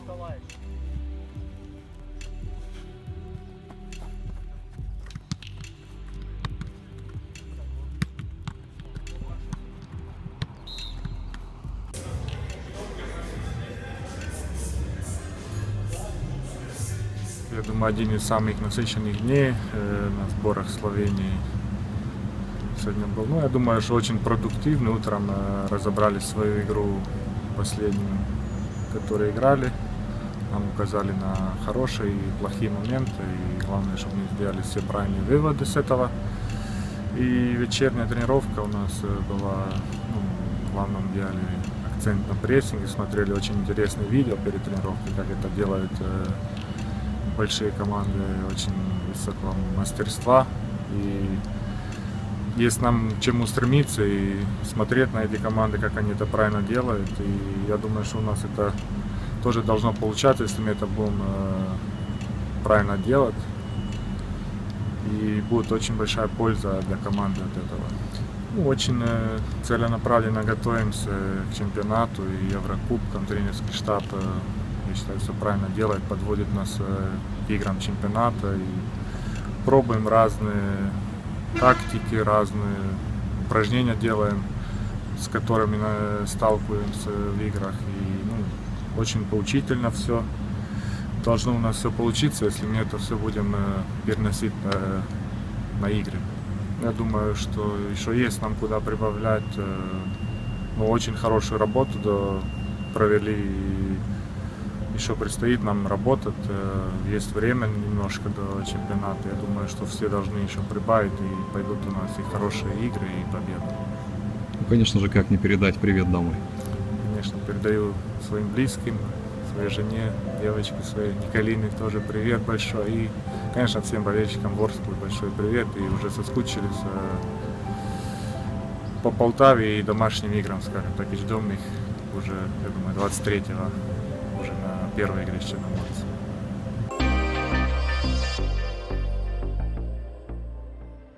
Николаевич. Я думаю, один из самых насыщенных дней э, на сборах Словении сегодня был. Ну, я думаю, что очень продуктивный Утром э, разобрали свою игру последнюю, которую играли. Нам указали на хорошие и плохие моменты. И главное, чтобы мы сделали все правильные выводы с этого. И вечерняя тренировка у нас э, была, ну, в главном деле, акцент на прессинге. Смотрели очень интересные видео перед тренировкой, как это делают э, большие команды очень высокого мастерства. И есть нам к чему стремиться и смотреть на эти команды, как они это правильно делают. И я думаю, что у нас это тоже должно получаться, если мы это будем э, правильно делать. И будет очень большая польза для команды от этого. Ну, очень э, целенаправленно готовимся к чемпионату и Еврокубкам. Тренерский штаб, э, я считаю, все правильно делает, подводит нас к играм чемпионата. И пробуем разные тактики, разные упражнения делаем, с которыми сталкиваемся в играх. И ну, очень поучительно все. Должно у нас все получиться, если мы это все будем э, переносить э, на игры. Я думаю, что еще есть нам куда прибавлять. э, Ну, очень хорошую работу провели. И еще предстоит нам работать. э, Есть время немножко до чемпионата. Я думаю, что все должны еще прибавить и пойдут у нас и хорошие игры, и победы. Ну, конечно же, как не передать привет домой. Конечно, передаю своим близким, своей жене, девочке своей Николине тоже привет большой. И, конечно, всем болельщикам Ворскли большой привет. И уже соскучились э, по Полтаве и домашним играм, скажем так, и ждем их уже, я думаю, 23-го, уже на первой игре с Черноморцем.